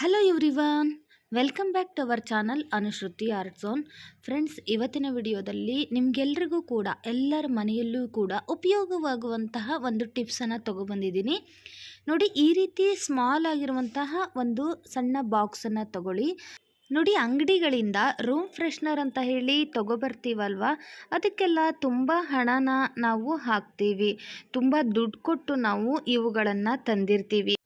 Hello everyone welcome back to our channel Anushruti art zone friends ಇವತ್ತಿನ ವಿಡಿಯೋದಲ್ಲಿ ನಿಮಗೆಲ್ರಿಗೂ ಕೂಡ, ಎಲ್ಲರ ಮನೆಯಲ್ಲೂ ಕೂಡ ಉಪಯೋಗವಾಗುವಂತಹ ಒಂದು ಟಿಪ್ಸನ್ನು ತೊಗೊಬಂದಿದ್ದೀನಿ. ನೋಡಿ, ಈ ರೀತಿ ಸ್ಮಾಲ್ ಆಗಿರುವಂತಹ ಒಂದು ಸಣ್ಣ ಬಾಕ್ಸನ್ನು ತಗೊಳ್ಳಿ. ನೋಡಿ, ಅಂಗಡಿಗಳಿಂದ ರೂಮ್ ಫ್ರೆಶ್ನರ್ ಅಂತ ಹೇಳಿ ತೊಗೊಬರ್ತೀವಲ್ವ? ಅದಕ್ಕೆಲ್ಲ ತುಂಬ ಹಣನ ನಾವು ಹಾಕ್ತೀವಿ. ತುಂಬ ದುಡ್ಡು ಕೊಟ್ಟು ನಾವು ಇವುಗಳನ್ನು ತಂದಿರ್ತೀವಿ.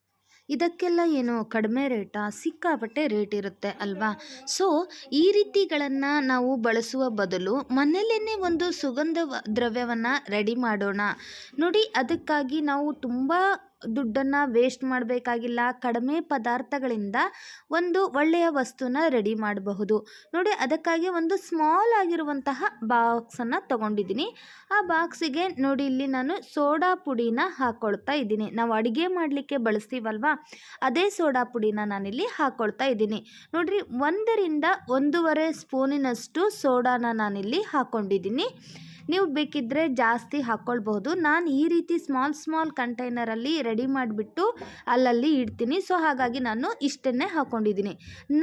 ಇದಕ್ಕೆಲ್ಲ ಏನು ಕಡಿಮೆ ರೇಟಾ? ಸಿಕ್ಕಾಪಟ್ಟೆ ರೇಟ್ ಇರುತ್ತೆ ಅಲ್ವಾ? ಸೊ ಈ ರೀತಿಗಳನ್ನು ನಾವು ಬಳಸುವ ಬದಲು ಮನೆಯಲ್ಲೇ ಒಂದು ಸುಗಂಧ ದ್ರವ್ಯವನ್ನು ರೆಡಿ ಮಾಡೋಣ. ನೋಡಿ, ಅದಕ್ಕಾಗಿ ನಾವು ತುಂಬ ದುಡ್ಡನ್ನು ವೇಸ್ಟ್ ಮಾಡಬೇಕಾಗಿಲ್ಲ, ಕಡಿಮೆ ಪದಾರ್ಥಗಳಿಂದ ಒಂದು ಒಳ್ಳೆಯ ವಸ್ತುನ ರೆಡಿ ಮಾಡಬಹುದು. ನೋಡಿ, ಅದಕ್ಕಾಗಿ ಒಂದು ಸ್ಮಾಲ್ ಆಗಿರುವಂತಹ ಬಾಕ್ಸನ್ನು ತಗೊಂಡಿದ್ದೀನಿ. ಆ ಬಾಕ್ಸಿಗೆ ನೋಡಿ, ಇಲ್ಲಿ ನಾನು ಸೋಡಾ ಪುಡಿನ ಹಾಕ್ಕೊಳ್ತಾ ಇದ್ದೀನಿ. ನಾವು ಅಡುಗೆ ಮಾಡಲಿಕ್ಕೆ ಬಳಸ್ತೀವಲ್ವಾ? ಅದೇ ಸೋಡಾ ಪುಡಿನ ನಾನಿಲ್ಲಿ ಹಾಕ್ಕೊಳ್ತಾ ಇದ್ದೀನಿ. ನೋಡಿರಿ, ಒಂದರಿಂದ ಒಂದೂವರೆ ಸ್ಪೂನಿನಷ್ಟು ಸೋಡಾನ ನಾನಿಲ್ಲಿ ಹಾಕ್ಕೊಂಡಿದ್ದೀನಿ ನೀವು ಬೇಕಿದ್ದರೆ ಜಾಸ್ತಿ ಹಾಕ್ಕೊಳ್ಬಹುದು ನಾನು ಈ ರೀತಿ ಸ್ಮಾಲ್ ಸ್ಮಾಲ್ ಕಂಟೈನರಲ್ಲಿ ರೆಡಿ ಮಾಡಿಬಿಟ್ಟು ಅಲ್ಲಲ್ಲಿ ಇಡ್ತೀನಿ. ಸೊ ಹಾಗಾಗಿ ನಾನು ಇಷ್ಟನ್ನೇ ಹಾಕ್ಕೊಂಡಿದ್ದೀನಿ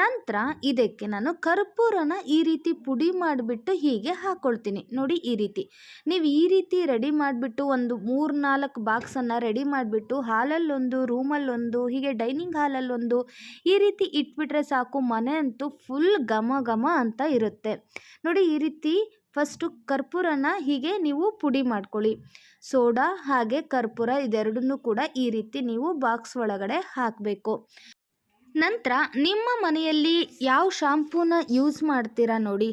ನಂತರ ಇದಕ್ಕೆ ನಾನು ಕರ್ಪೂರನ ಈ ರೀತಿ ಪುಡಿ ಮಾಡಿಬಿಟ್ಟು ಹೀಗೆ ಹಾಕ್ಕೊಳ್ತೀನಿ ನೋಡಿ ಈ ರೀತಿ. ನೀವು ಈ ರೀತಿ ರೆಡಿ ಮಾಡಿಬಿಟ್ಟು ಒಂದು ಮೂರು ನಾಲ್ಕು ಬಾಕ್ಸನ್ನು ರೆಡಿ ಮಾಡಿಬಿಟ್ಟು ಹಾಲಲ್ಲೊಂದು ರೂಮಲ್ಲೊಂದು ಹೀಗೆ ಡೈನಿಂಗ್ ಹಾಲಲ್ಲೊಂದು ಈ ರೀತಿ ಇಟ್ಬಿಟ್ರೆ ಸಾಕು. ಮನೆ ಅಂತೂ ಫುಲ್ ಘಮ ಘಮ ಅಂತ ಇರುತ್ತೆ. ನೋಡಿ ಈ ರೀತಿ ಫಸ್ಟು ಕರ್ಪೂರನ ಹೀಗೆ ನೀವು ಪುಡಿ ಮಾಡ್ಕೊಳ್ಳಿ. ಸೋಡಾ ಹಾಗೆ ಕರ್ಪೂರ ಇದೆರಡನ್ನೂ ಕೂಡ ಈ ರೀತಿ ನೀವು ಬಾಕ್ಸ್ ಒಳಗಡೆ ಹಾಕಬೇಕು. ನಂತರ ನಿಮ್ಮ ಮನೆಯಲ್ಲಿ ಯಾವ ಶಾಂಪೂನ ಯೂಸ್ ಮಾಡ್ತೀರಾ ನೋಡಿ.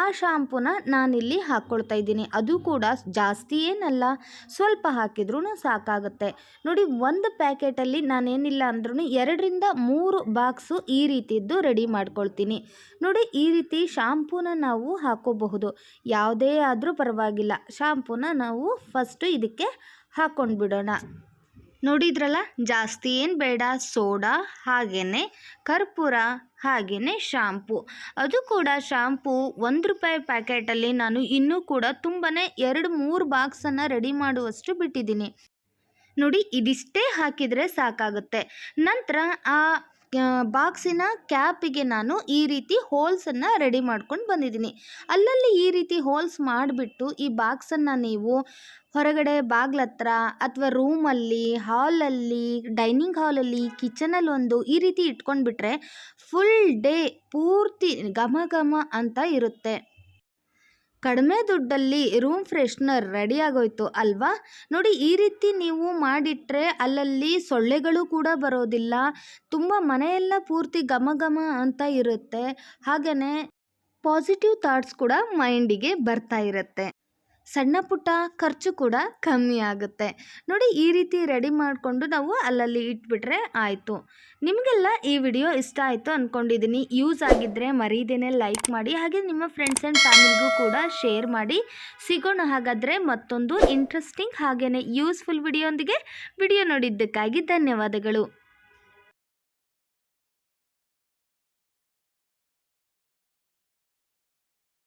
ಆ ಶಾಂಪೂನ ನಾನಿಲ್ಲಿ ಹಾಕ್ಕೊಳ್ತಾ ಇದ್ದೀನಿ. ಅದು ಕೂಡ ಜಾಸ್ತಿ ಏನಲ್ಲ, ಸ್ವಲ್ಪ ಹಾಕಿದ್ರೂ ಸಾಕಾಗುತ್ತೆ. ನೋಡಿ, ಒಂದು ಪ್ಯಾಕೆಟಲ್ಲಿ ನಾನೇನಿಲ್ಲ ಅಂದ್ರೂ ಎರಡರಿಂದ ಮೂರು ಬಾಕ್ಸು ಈ ರೀತಿಯದ್ದು ರೆಡಿ ಮಾಡ್ಕೊಳ್ತೀನಿ. ನೋಡಿ, ಈ ರೀತಿ ಶಾಂಪೂನ ನಾವು ಹಾಕೋಬಹುದು. ಯಾವುದೇ ಆದರೂ ಪರವಾಗಿಲ್ಲ. ಶಾಂಪೂನ ನಾವು ಫಸ್ಟು ಇದಕ್ಕೆ ಹಾಕ್ಕೊಂಡು ಬಿಡೋಣ ನೋಡಿದ್ರಲ್ಲ? ಜಾಸ್ತಿ ಏನು ಬೇಡ, ಸೋಡಾ ಹಾಗೆಯೇ ಕರ್ಪೂರ ಹಾಗೆಯೇ ಶಾಂಪು. ಅದು ಕೂಡ ಶಾಂಪು ಒಂದು ರೂಪಾಯಿ ಪ್ಯಾಕೆಟಲ್ಲಿ ನಾನು ಇನ್ನೂ ಕೂಡ ತುಂಬಾ ಎರಡು ಮೂರು ಬಾಕ್ಸನ್ನು ರೆಡಿ ಮಾಡುವಷ್ಟು ಬಿಟ್ಟಿದ್ದೀನಿ. ನೋಡಿ, ಇದಿಷ್ಟೇ ಹಾಕಿದರೆ ಸಾಕಾಗುತ್ತೆ. ನಂತರ ಆ ಬಾಕ್ಸಿನ ಕ್ಯಾಪಿಗೆ ನಾನು ಈ ರೀತಿ ಹೋಲ್ಸನ್ನು ರೆಡಿ ಮಾಡ್ಕೊಂಡು ಬಂದಿದ್ದೀನಿ. ಅಲ್ಲಲ್ಲಿ ಈ ರೀತಿ ಹೋಲ್ಸ್ ಮಾಡಿಬಿಟ್ಟು ಈ ಬಾಕ್ಸನ್ನು ನೀವು ಹೊರಗಡೆ ಬಾಗ್ಲ ಹತ್ರ ಅಥವಾ ರೂಮಲ್ಲಿ ಹಾಲಲ್ಲಿ ಡೈನಿಂಗ್ ಹಾಲಲ್ಲಿ ಕಿಚನಲ್ಲಿ ಒಂದು ಈ ರೀತಿ ಇಟ್ಕೊಂಡ್ಬಿಟ್ರೆ ಫುಲ್ ಡೇ ಪೂರ್ತಿ ಘಮ ಘಮ ಅಂತ ಇರುತ್ತೆ. ಕಡಿಮೆ ದುಡ್ಡಲ್ಲಿ ರೂಮ್ ಫ್ರೆಶ್ನರ್ ರೆಡಿ ಆಗೋಯ್ತು ಅಲ್ವಾ? ನೋಡಿ, ಈ ರೀತಿ ನೀವು ಮಾಡಿಟ್ರೆ ಅಲ್ಲಲ್ಲಿ ಸೊಳ್ಳೆಗಳು ಕೂಡ ಬರೋದಿಲ್ಲ. ತುಂಬ ಮನೆಯೆಲ್ಲ ಪೂರ್ತಿ ಘಮ ಘಮ ಅಂತ ಇರುತ್ತೆ. ಹಾಗೆಯೇ ಪಾಸಿಟಿವ್ ಥಾಟ್ಸ್ ಕೂಡ ಮೈಂಡಿಗೆ ಬರ್ತಾ ಇರುತ್ತೆ. ಸಣ್ಣ ಪುಟ್ಟ ಖರ್ಚು ಕೂಡ ಕಮ್ಮಿ ಆಗುತ್ತೆ. ನೋಡಿ, ಈ ರೀತಿ ರೆಡಿ ಮಾಡಿಕೊಂಡು ನಾವು ಅಲ್ಲಲ್ಲಿ ಇಟ್ಬಿಟ್ರೆ ಆಯಿತು. ನಿಮಗೆಲ್ಲ ಈ ವಿಡಿಯೋ ಇಷ್ಟ ಆಯಿತು ಅಂದ್ಕೊಂಡಿದ್ದೀನಿ ಯೂಸ್ ಆಗಿದ್ದರೆ ಮರೀದೇನೆ ಲೈಕ್ ಮಾಡಿ, ಹಾಗೆ ನಿಮ್ಮ ಫ್ರೆಂಡ್ಸ್ ಆ್ಯಂಡ್ ಫ್ಯಾಮಿಲಿಗೂ ಕೂಡ ಶೇರ್ ಮಾಡಿ. ಸಿಗೋಣ ಹಾಗಾದರೆ ಮತ್ತೊಂದು ಇಂಟ್ರೆಸ್ಟಿಂಗ್ ಹಾಗೆಯೇ ಯೂಸ್ಫುಲ್ ವಿಡಿಯೋಂದಿಗೆ. ವಿಡಿಯೋ ನೋಡಿದ್ದಕ್ಕಾಗಿ ಧನ್ಯವಾದಗಳು.